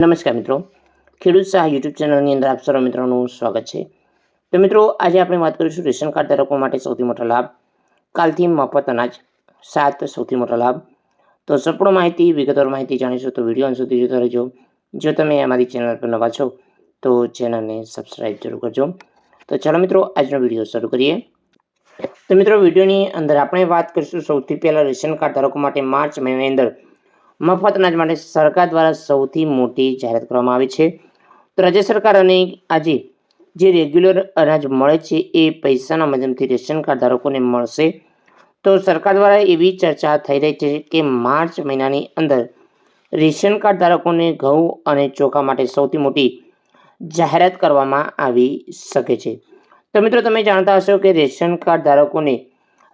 નમસ્કાર મિત્રો. ખેડૂત શાહ યુટ્યુબ ચેનલની અંદર આપ સર્વ મિત્રોનું સ્વાગત છે. તો મિત્રો, આજે આપણે વાત કરીશું રેશન કાર્ડ ધારકો માટે સૌથી મોટો લાભ, કાલથી મફત અનાજ, સાત સૌથી મોટો લાભ. તો સંપૂર્ણ માહિતી, વિગતવાર માહિતી જાણીશું તો વીડિયો અંત સુધી જોતા રહેજો. જો તમે અમારી ચેનલ પર નવા છો, તો ચેનલને સબસ્ક્રાઈબ જરૂર કરજો. તો ચાલો મિત્રો, આજનો વીડિયો શરૂ કરીએ. તો મિત્રો, વિડીયોની અંદર આપણે વાત કરીશું સૌથી પહેલાં રેશન કાર્ડ ધારકો માટે માર્ચ મહિનાની અંદર મફત અનાજ માટે સરકાર દ્વારા સૌથી મોટી જાહેરાત કરવામાં આવી છે. તો રાજ્ય સરકાર અને આજે જે રેગ્યુલર અનાજ મળે છે એ પૈસાના માધ્યમથી રેશન કાર્ડ ધારકોને મળશે. તો સરકાર દ્વારા એવી ચર્ચા થઈ રહી છે કે માર્ચ મહિનાની અંદર રેશન કાર્ડ ધારકોને ઘઉં અને ચોખા માટે સૌથી મોટી જાહેરાત કરવામાં આવી શકે છે. તો મિત્રો, તમે જાણતા હશો કે રેશન કાર્ડ ધારકોને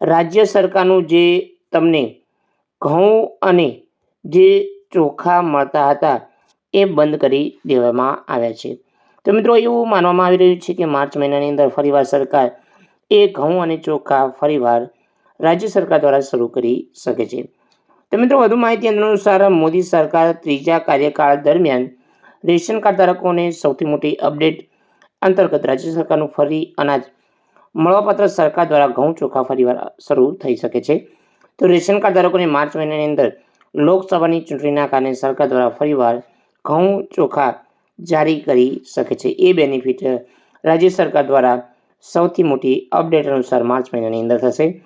રાજ્ય સરકારનું જે તમને ઘઉં અને જે ચોખા મળતા હતા એ બંધ કરી દેવામાં આવ્યા છે. તો મિત્રો, એવું માનવામાં આવી રહ્યું છે કે માર્ચ મહિનાની અંદર ફરીવાર સરકાર એ ઘઉં અને ચોખા ફરીવાર રાજ્ય સરકાર દ્વારા શરૂ કરી શકે છે. તો મિત્રો, વધુ માહિતી અનુસાર મોદી સરકાર ત્રીજા કાર્યકાળ દરમિયાન રેશન કાર્ડ ધારકોને સૌથી મોટી અપડેટ અંતર્ગત રાજ્ય સરકારનું ફરી અનાજ મળવાપાત્ર સરકાર દ્વારા ઘઉં ચોખા ફરીવાર શરૂ થઈ શકે છે. તો રેશન કાર્ડ ધારકોને માર્ચ મહિનાની અંદર લોકસભાની ચૂંટણીના કારણે સરકાર દ્વારા ફરીવાર ઘઉં ચોખા જારી કરી શકે છે. એ બેનિફિટ રાજ્ય સરકાર દ્વારા સૌથી મોટી અપડેટ અનુસાર માર્ચ મહિનાની અંદર થશે.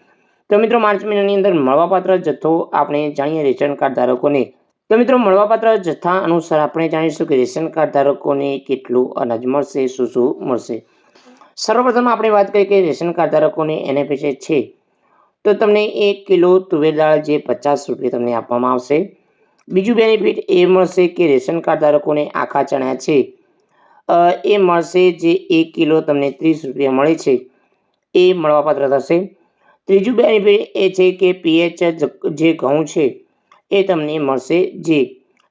તો મિત્રો, માર્ચ મહિનાની અંદર મળવાપાત્ર જથ્થો આપણે જાણીએ રેશન કાર્ડ ધારકોને. તો મિત્રો, મળવાપાત્ર જથ્થા અનુસાર આપણે જાણીશું કે રેશન કાર્ડ ધારકોને કેટલું અનાજ મળશે, શું શું મળશે? સર્વપ્રથમ આપણે વાત કરીએ કે રેશન કાર્ડ ધારકોને એનએફએસએ છે તો તમને એક કિલો તુવેર દાળ જે પચાસ રૂપિયા તમને આપવામાં આવશે. બીજું બેનિફિટ એ મળશે કે રેશન કાર્ડ ધારકોને આખા ચણા છે. એ મળશે જે એક કિલો તમને ત્રીસ રૂપિયા મળે છે. એ મળવાપાત્ર થશે. ત્રીજું બેનિફિટ એ છે કે પીએચ જે ઘઉં છે, એ તમને મળશે જે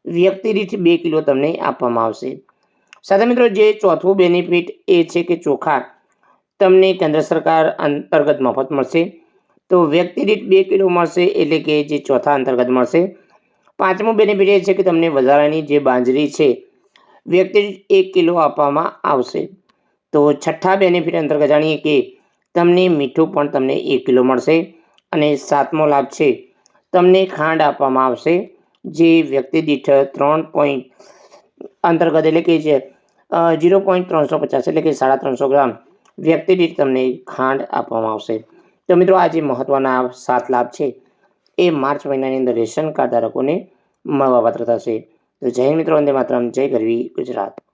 વ્યક્તિ દીઠ બે કિલો તમને આપવામાં આવશે. સાથે મિત્રો જે ચોથું બેનિફિટ એ છે કે ચોખા, તમને કેન્દ્ર સરકાર અંતર્ગત મફત મળશે. તો વ્યક્તિ દીઠ બે કિલો મળશે એટલે કે જે ચોથા અંતર્ગત મળશે. પાંચમું બેનિફિટ એ છે કે તમને વધારાની જે બાંજરી છે, વ્યક્તિ દીઠ એક કિલો આપવામાં આવશે. તો છઠ્ઠા બેનિફિટ અંતર્ગત જાણીએ કે તમને મીઠું પણ તમને એક કિલો મળશે અને સાતમો લાભ છે, તમને ખાંડ આપવામાં આવશે, જે વ્યક્તિ દીઠ ત્રણ પોઈન્ટ અંતર્ગત એટલે કે જે જીરો પોઈન્ટ ત્રણસો પચાસ એટલે કે સાડા ત્રણસો ગ્રામ વ્યક્તિ દીઠ તમને ખાંડ આપવામાં આવશે. તો મિત્રો, આ જે મહત્ત્વના સાત લાભ છે, એ માર્ચ મહિનાની અંદર રેશન કાર્ડ ધારકોને મળવાપાત્ર થશે. તો જય મિત્રો, વંદે માતરમ. જય ગરવી ગુજરાત.